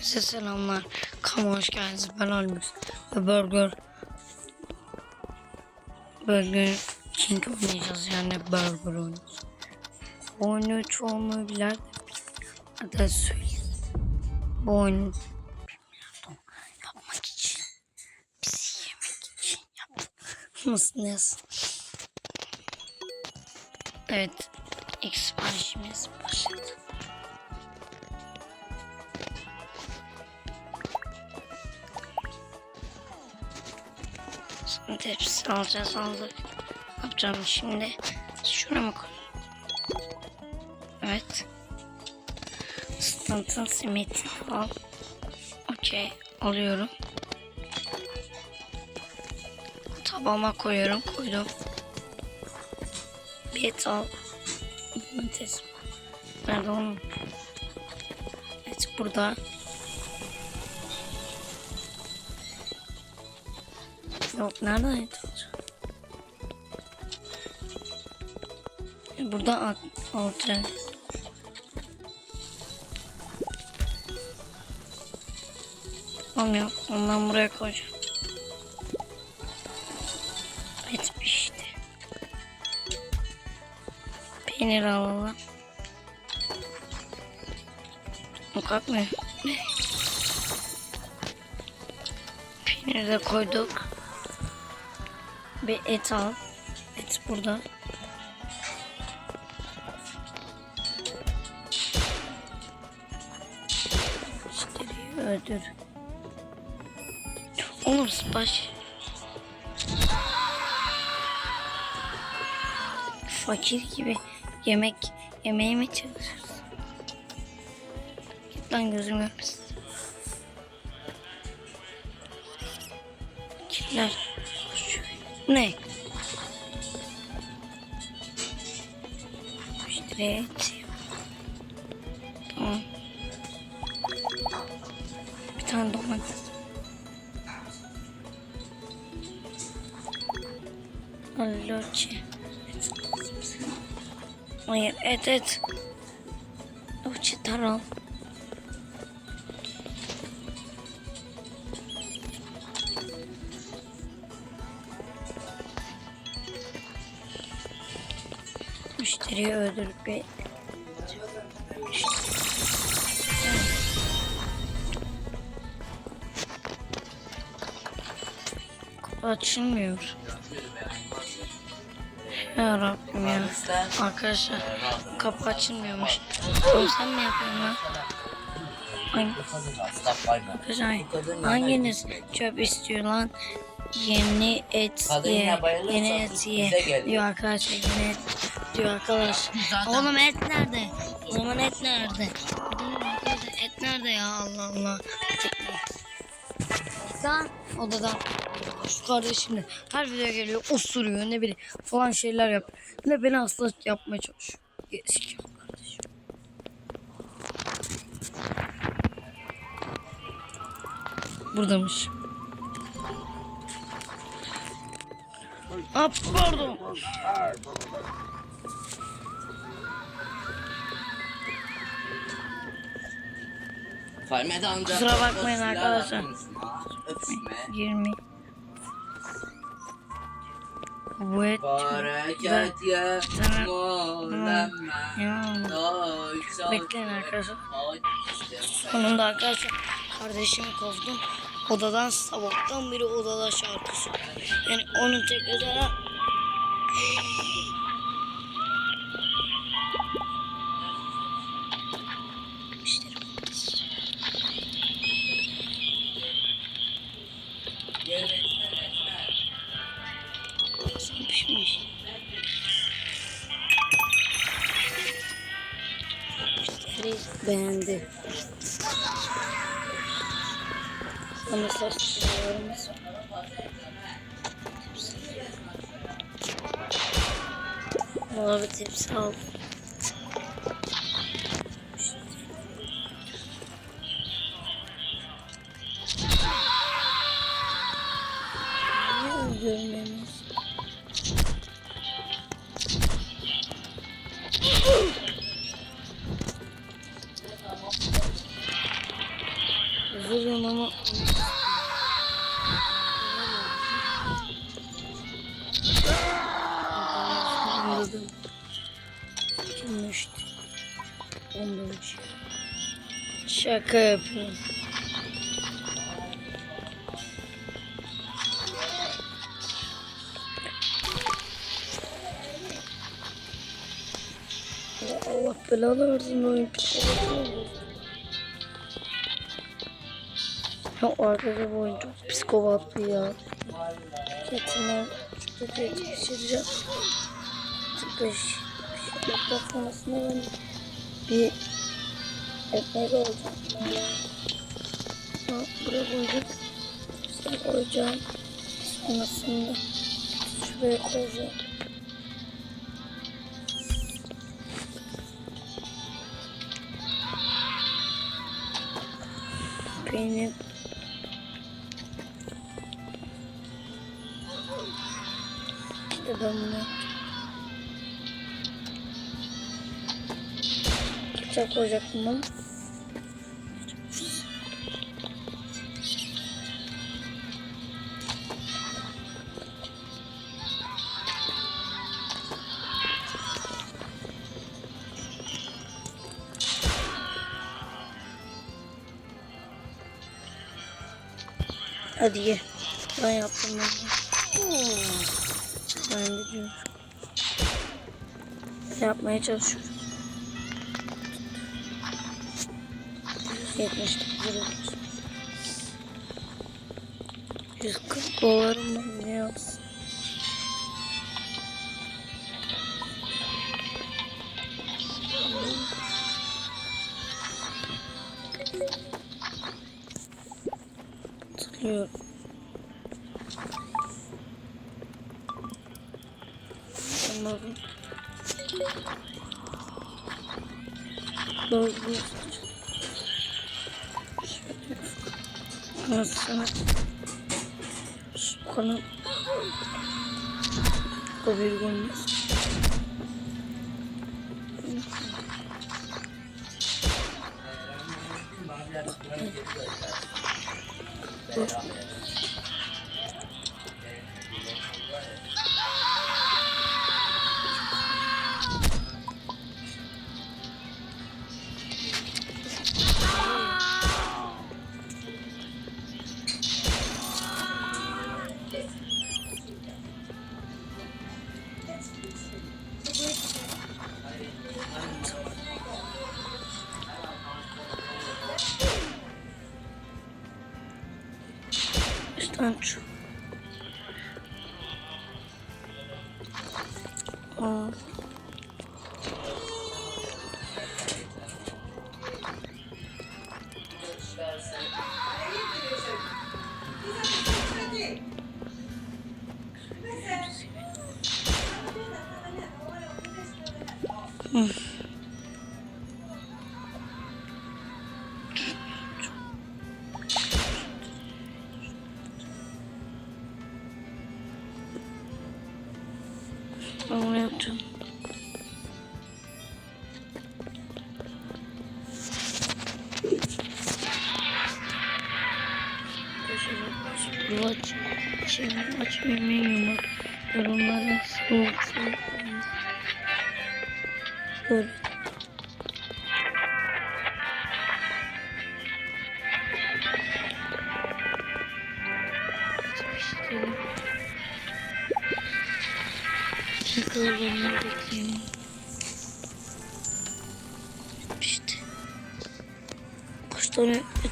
Herkese selamlar. Kama hoş geldiniz. Ben Almış. Ve Burger Burger King oynayacağız yani Burger oynayacağız. Oyunu çoğunluğu bilir de Hadi söyleyeyim. Bu oyunu. Yapmak için. Bizi yemek için yapmışsınız. Evet. İlk siparişimiz başladı. Tepsi alacağız aldık. Ne yapacağım şimdi? Şuna mı koyayım? Evet. Stanton simitini al. Okey. Alıyorum. Tabağıma koyuyorum. Koydum. Bir et al. Domates. Nerede onun? Evet burada. Yok nereden et alacağım? Burada alt, altı. Olmuyor. Ondan buraya koyacağım. Et pişti. Peynir alalım. O kalkmıyor. Peyniri de koyduk. Bir et al. Et burada. Müşteriyi öldür. Oğlum baş. Fakir gibi yemek yemeğe mi çalışıyorsun? Git lan gözüm görmesin. Kirler. Ne? Müşteriye et. Tamam. Bir tane domates. Aloçi. Hayır et et. Aloçi taral. Müşteriyi öldürüp bir açılmıyor. Ya Rabbim ya. Arkadaşlar kapı açılmıyormuş. Oğlum sen mi yapıyorsun lan? Hangi, hanginiz çöp istiyor lan? Yeni et ye. Yeni et ye. Diyor arkadaşlar yeni et diyor arkadaş. Oğlum et nerede? O zaman et nerede? Et nerede ya Allah Allah. Lan odadan. Şu kardeşim de her video geliyor osuruyor ne bileyim falan şeyler yap. Ne beni hasta yapmaya çalışıyor. Eski kardeşim. Buradamış. Ah pardon. Amca. Kusura bakmayın arkadaşlar. ha. Öpüşme. 20. Bu et. Bereket ye. Sana- Mullemme. Ya. Bekleyin arkadaşlar. Sonunda arkadaşlar kardeşimi kovdum. Odadan sabahtan beri odada şarkı söylüyor. Yani onun tek özel Valla bir Şaka yapıyorum. Ya Allah belanı versin oyun. Ya arkadaşlar bu oyun çok psikopatlı ya. Ketime şurada geçireceğim. Dakika sonrasında ben bir ekmek alacağım. Ha, buraya koyacağım. Şuraya koyacağım. Sonrasında şuraya koyacağım. Benim işte ben bunu Ketçap koyacaktım ama Hadi ye. Ben yaptım bunu. Ben de. Yapmaya çalışıyorum. 79 euros. 40 dolar uma 嗯。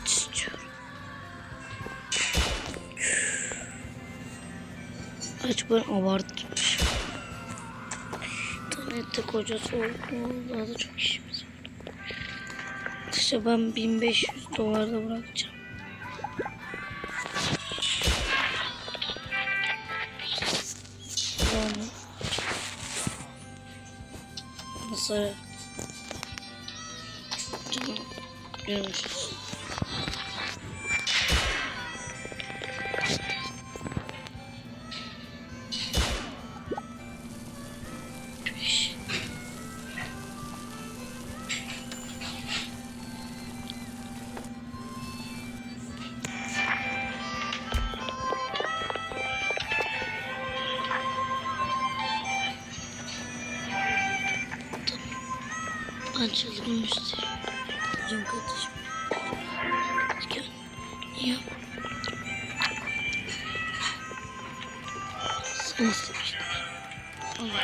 Et istiyorum. Aç ben abartmış. İnternette kocası oldu. Daha da çok işimiz var. İşte ben 1500 dolarda bırakacağım. Yani masaya canım Ben çılgın müşteri. Hocam kardeşim. Gel. Niye? Sen istemiştin. Allah.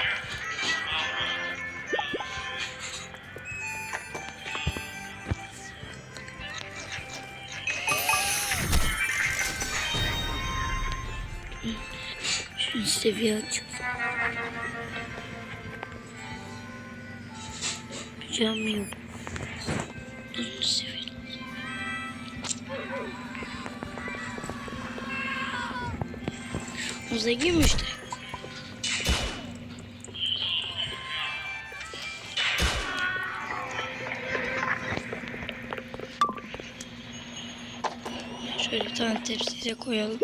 Şunu seviye açalım. Cam yok. Muza girmişti. Şöyle bir tane tepsiye koyalım.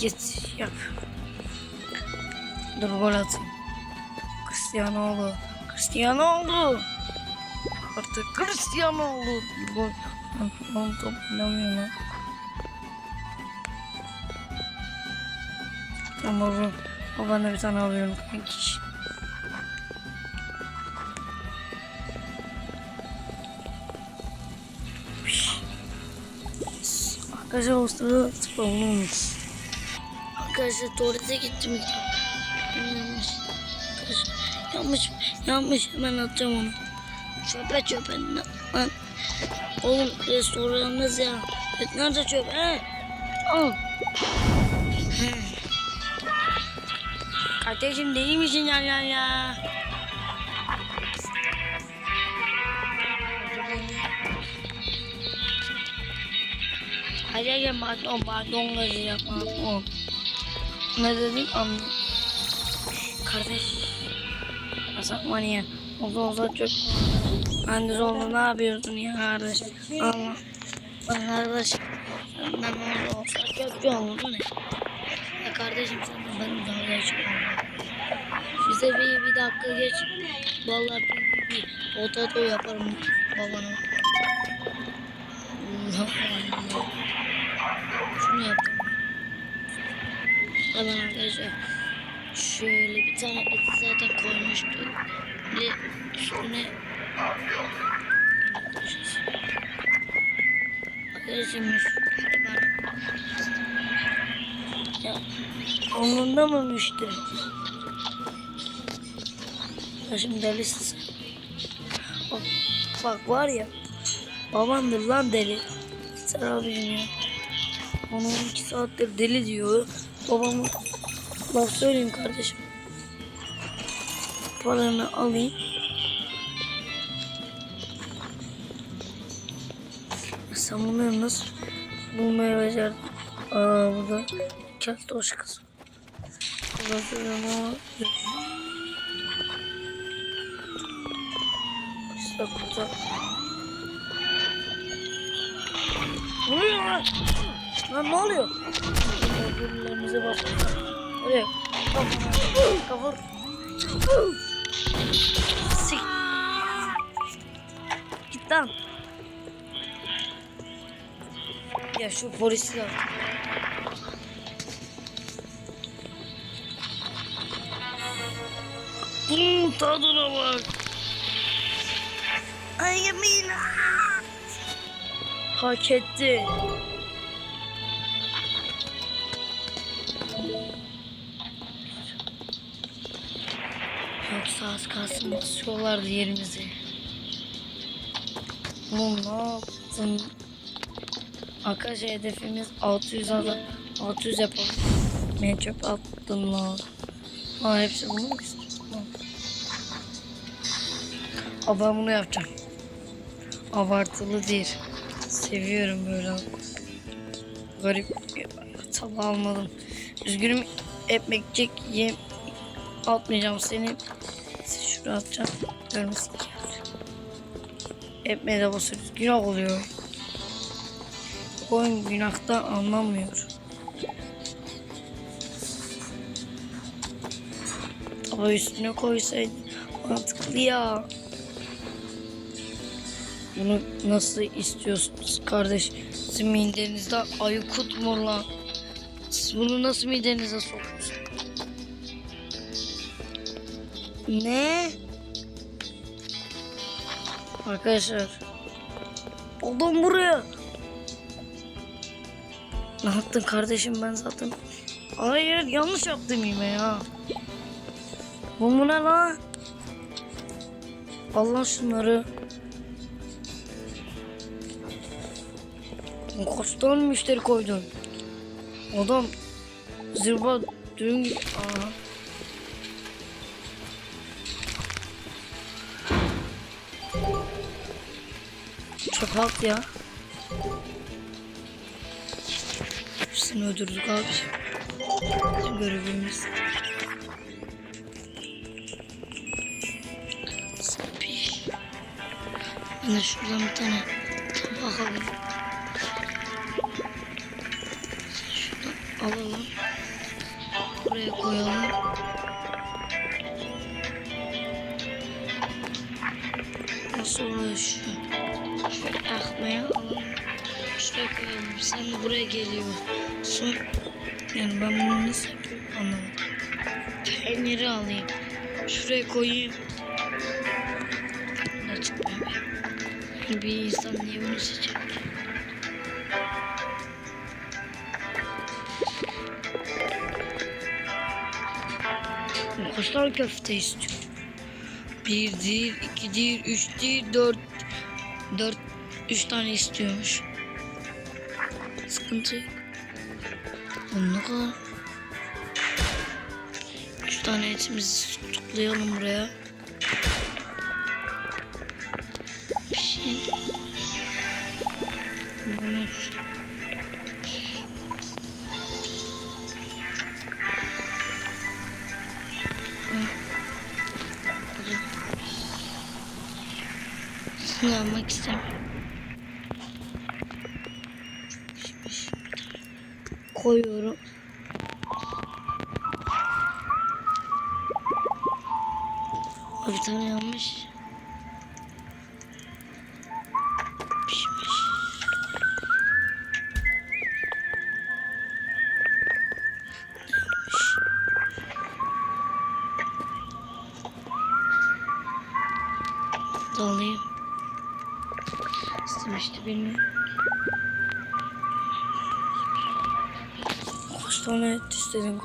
Git yap. Dur gol atayım. Cristiano oldu. Cristiano oldu. Artık Cristiano oldu. Gol. Lan top oynamıyor lan. Tamam oğlum. O bana bir tane alıyorum kanki. Arkadaşlar o sırada spawnlamış. Arkadaşlar tuvalete gittim Yanlış. Yanlış. Yanlış. Hemen atacağım onu. Çöpe çöpe. Lan. Oğlum restoranımız ya. Evet, nerede çöp? He? Al. Kardeşim değil misin ya ya ya? Hadi pardon pardon gazı yapma. Ne dedin anladım. Kardeş. Yasak manyak. Olsa olsa çok. Anne oldu ne yapıyorsun ya kardeş? Allah. Bak kardeş. Senden olsa olsa kötü oldu ne? Ya kardeşim senden ben daha geçmem. Bize bir, bir dakika geç. Vallahi bir, bir, bir potato yaparım babana. Şunu yaptım. Hemen arkadaşlar. Şöyle bir tane et zaten koymuştuk. Ve üstüne Arkadaşım hadi bana. Ya onunda mı müşteri? Başım delisin sen. Bak, bak var ya. Babandır lan deli. Sen abicim ya. Onu 12 saattir deli diyor. Babama laf söyleyeyim kardeşim. Paranı alayım. Sen bunları nasıl bulmaya becerdin? Aa bu da keltoş kız. Kullanıyorum ama işte burada. Lan ne oluyor? Basıyorlar. Oraya. Kafır. Kafır. Sik. Git lan. Ya şu de Hmm, tadına bak. Ay yemeğine. Hak etti. Az kalsın basıyorlardı yerimizi. Oğlum ne yaptın? Arkadaşlar hedefimiz 600 adam. 600 yapalım. Ne çöp attın lan. Ha hepsi bunu mu istiyorsun? Aa, ben bunu yapacağım. Abartılı değil. Seviyorum böyle. Garip. Tabi almadım. Üzgünüm ekmekçik yem atmayacağım seni. Şuraya atacağım. Görmesin ki. De basıyoruz. Günah oluyor. Oyun günahtan anlamıyor. Ama üstüne koysaydı mantıklı ya. Bunu nasıl istiyorsunuz kardeş? Sizin midenizde aykut mu lan? Siz bunu nasıl midenize sokuyorsunuz? Ne? Arkadaşlar. Oldum buraya. Ne yaptın kardeşim ben zaten? Hayır yanlış yaptım yine ya. Bu mu ne lan? Allah şunları. Kaç tane müşteri koydun? Adam zırba gibi. Aha. Alt ya. Hepsini öldürdük abi. Görevimiz. Ben şuradan bir tane tabak alayım. Alalım. Buraya koyalım. Akmaya alalım. Şuraya. Sen de buraya geliyorsun. Yani ben bunu nasıl yapıyorum anlamadım. Peyniri alayım. Şuraya koyayım. Ne çıkmıyor. Bir insan niye bunu seçer? Kaç tane köfte istiyor? Bir değil, iki değil, üç değil, dört. Dört, üç tane istiyormuş. Sıkıntı yok. Oğlum ne kadar? Üç tane etimizi tutuklayalım buraya. Bir şey. Bunu istemiyorum. Koyuyorum. Aa, Bir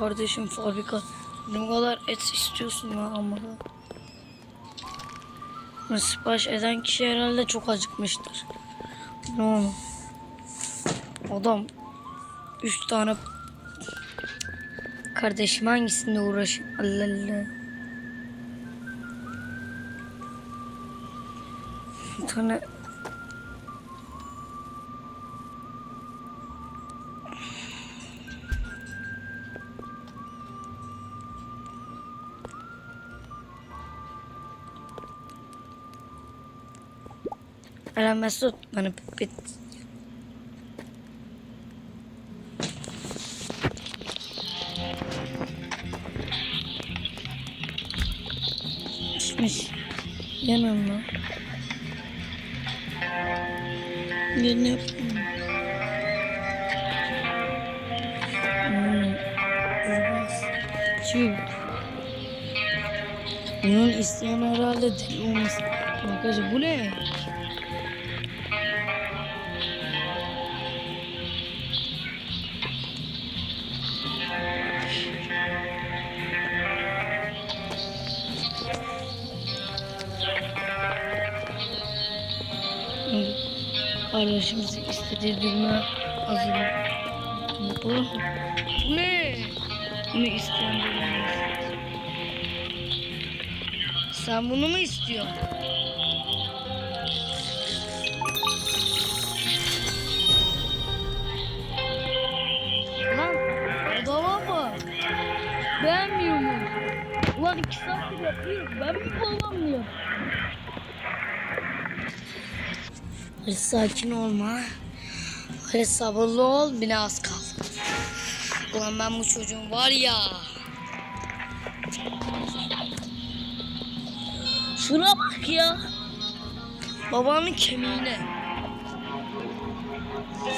kardeşim fabrika? Ne kadar et istiyorsun ya amma da. Bu Sipariş eden kişi herhalde çok acıkmıştır. Ne oğlum? Adam üç tane kardeşim hangisinde uğraşayım? Allah Allah. Bir tane Mesut bana pipet. Pişmiş. Yanımda. Ne yapayım? Hmm. Kim? Bunun isteyen herhalde deli olmasın. Arkadaşlar bu ne? Kardeşimiz istediği duruma hazır. Bu ne? Bunu isteyen Sen bunu mu istiyorsun? Lan adama bak. saat iki saattir yapıyor. Ben mi babam Hadi sakin olma. Hadi sabırlı ol. Bir az kal. Ulan ben bu çocuğum var ya. Şuna bak ya. Babanın kemiğine.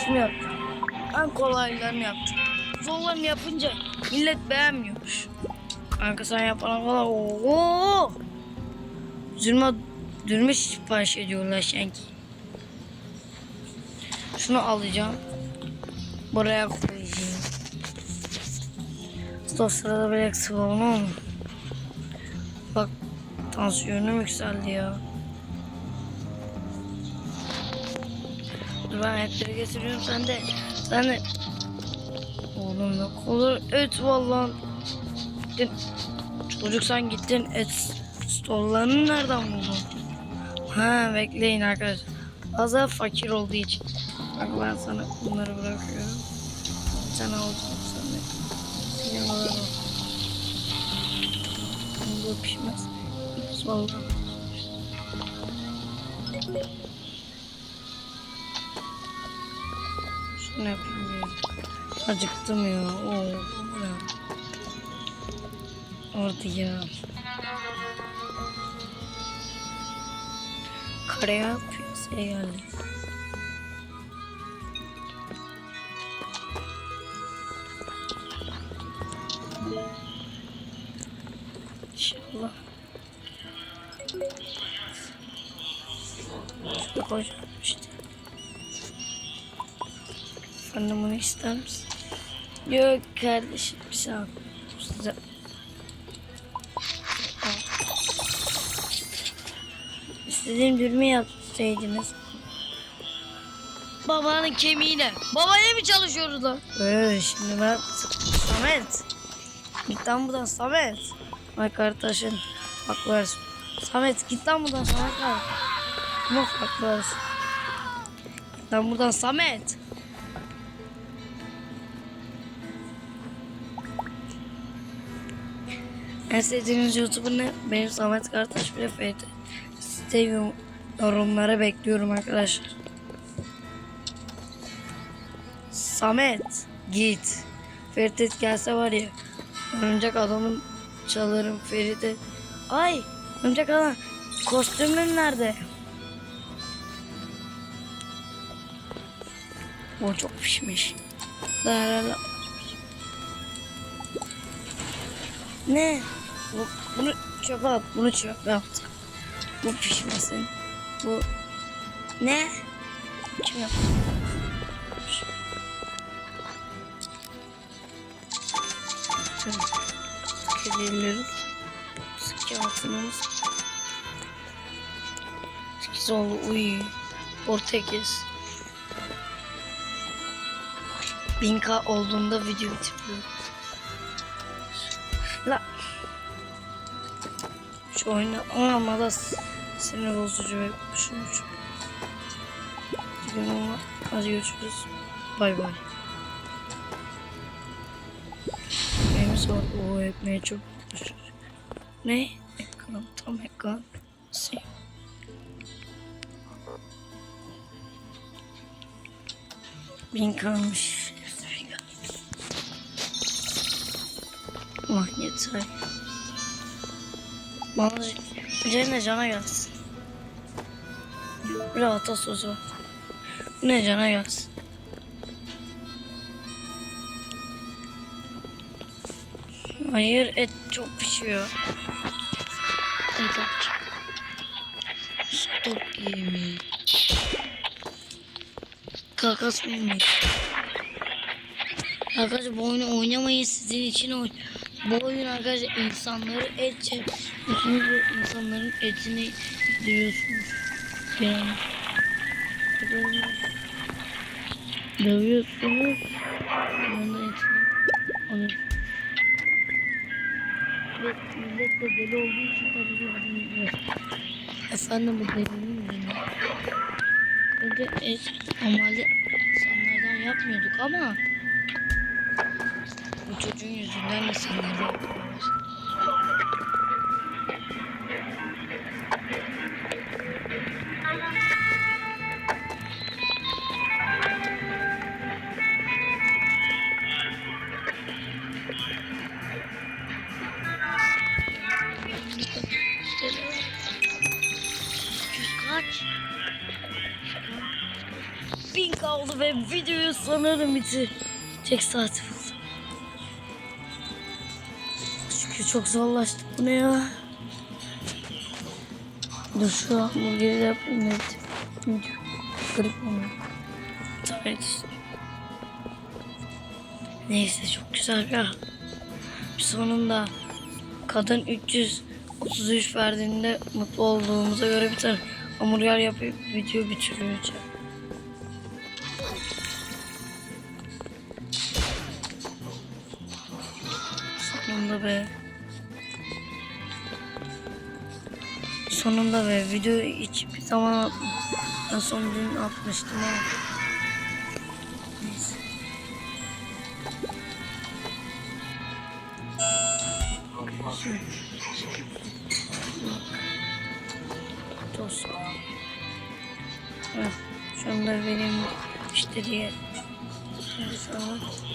Şunu yaptım. En kolaylarını yaptım. Zorlarını yapınca millet beğenmiyormuş. Kanka sen yapana kadar ooo. Üzülme, dürme sipariş ediyorlar sanki. Şunu alacağım. Buraya koyacağım. O sırada bir eksi var mu? Bak tansiyonum yükseldi ya. Dur ben etleri getiriyorum sen de. Sen de. Oğlum yok olur et vallahi. Gittin. Çocuk sen gittin et stollarını nereden buldun? Ha bekleyin arkadaşlar. Azar fakir olduğu için. Bak ben sana bunları bırakıyorum. Sen alacaksın de. Senin alırım. Bu pişmez. Vallahi. Şunu yapayım. Acıktım ya. Oo? Orada ya. Karaya piyasaya geldi. İnşallah. Şurada koyacağım işte. Efendim bunu ister misin? Yok kardeşim bir sağ ol. Size İstediğim dürümü yapsaydınız. Babanın kemiğine. Babaya mı çalışıyoruz lan? Ee, şimdi ben Samet. Git lan buradan Samet. Ay kardeşin. Bak versin. Samet git lan buradan Samet var. Bak bak versin. Git lan buradan Samet. En sevdiğiniz YouTuber ne? Benim Samet Kartaş bile FT. Seviyorum. Yorumlara bekliyorum arkadaşlar. Samet git. Ferit gelse var ya. Örümcek adamın çalarım Ferit'e. Ay örümcek adam kostümün nerede? O çok pişmiş. La la la. Ne? Bu, bunu çöpe at. Bunu çöpe at. Bu pişmesin. Bu ne? Kim Kedileri sıkı altınımız. Sekiz oldu uy. Portekiz. Binka olduğunda video bitiriyor. La. Şu oyunu ama da sinir bozucu ve düşünücü. Bugün ama hadi görüşürüz. Bay bay. Var? O ekmeği çok. Ne? Ekran, tam ekran. Şey. Bin kalmış. Ulan yeter. Bana üzerine cana gelsin. Bir atasözü var. Bu ne cana gelsin. Hayır et çok pişiyor. Et aç. Stop yemeği. Kakas yemeği. Arkadaşlar bu oyunu oynamayın sizin için oyn. Bu oyun arkadaşlar insanları et Üçünüz insanların etini dövüyorsunuz. Yani. Dövüyorsunuz. Ondan etini alıyorsunuz. De deli olduğu için tabii bilmiyor. Efendim bu delinin yüzünden. Önce et normalde insanlardan yapmıyorduk ama bu çocuğun yüzünden insanlardan yapıyoruz. Sanırım bitirecek saati buldum. Çünkü çok zorlaştı bu ne ya? Dur şu hamburgeri de yapayım da bitireyim. Garip olmuyor. Evet işte. Neyse çok güzel ya. Sonunda kadın 333 verdiğinde mutlu olduğumuza göre bir tane hamburger yapıp video bitiriyor. Sonunda be. Sonunda be. Video hiçbir zaman atmadım. En son dün atmıştım ama. Neyse. Tost. Heh, Şunu da vereyim müşteriye. Şimdi sonra.